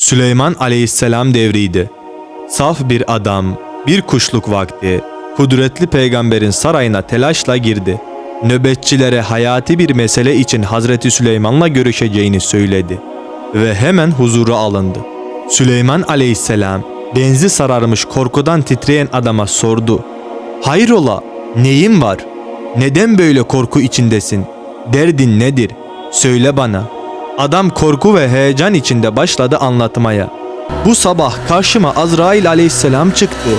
Süleyman aleyhisselam devriydi. Saf bir adam, bir kuşluk vakti, kudretli peygamberin sarayına telaşla girdi. Nöbetçilere hayati bir mesele için Hazreti Süleyman'la görüşeceğini söyledi ve hemen huzura alındı. Süleyman aleyhisselam benzi sararmış korkudan titreyen adama sordu. Hayrola, neyin var? Neden böyle korku içindesin? Derdin nedir? Söyle bana. Adam korku ve heyecan içinde başladı anlatmaya. Bu sabah karşıma Azrail aleyhisselam çıktı.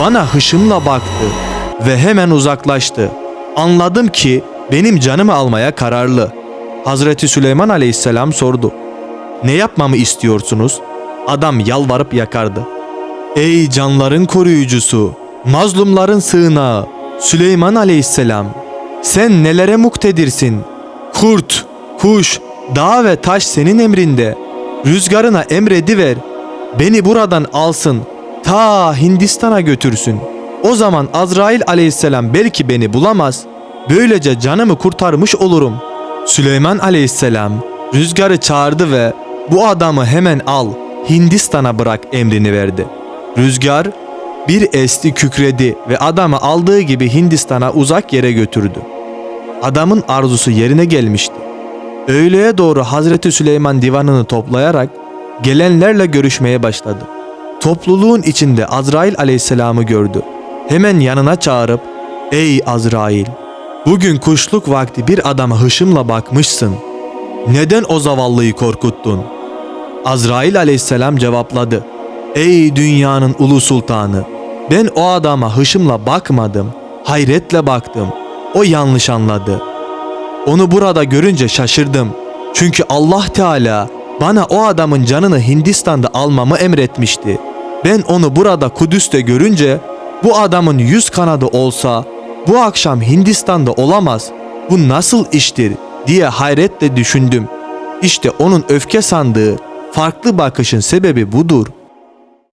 Bana hışımla baktı ve hemen uzaklaştı. Anladım ki benim canımı almaya kararlı. Hazreti Süleyman aleyhisselam sordu. Ne yapmamı istiyorsunuz? Adam yalvarıp yakardı. Ey canların koruyucusu, mazlumların sığınağı, Süleyman aleyhisselam, sen nelere muktedirsin? Kurt, kuş, dağ ve taş senin emrinde. Rüzgarına emrediver, beni buradan alsın, ta Hindistan'a götürsün. O zaman Azrail aleyhisselam belki beni bulamaz, böylece canımı kurtarmış olurum. Süleyman aleyhisselam rüzgarı çağırdı ve bu adamı hemen al, Hindistan'a bırak emrini verdi. Rüzgar bir esti kükredi ve adamı aldığı gibi Hindistan'a uzak yere götürdü. Adamın arzusu yerine gelmişti. Öğleye doğru Hazreti Süleyman divanını toplayarak gelenlerle görüşmeye başladı. Topluluğun içinde Azrail aleyhisselamı gördü. Hemen yanına çağırıp ''Ey Azrail, bugün kuşluk vakti bir adama hışımla bakmışsın. Neden o zavallıyı korkuttun?'' Azrail aleyhisselam cevapladı. Ey dünyanın ulu sultanı! Ben o adama hışımla bakmadım, hayretle baktım. O yanlış anladı. Onu burada görünce şaşırdım. Çünkü Allah Teala bana o adamın canını Hindistan'da almamı emretmişti. Ben onu burada Kudüs'te görünce bu adamın yüz kanadı olsa bu akşam Hindistan'da olamaz. Bu nasıl iştir diye hayretle düşündüm. İşte onun öfke sandığı farklı bakışın sebebi budur.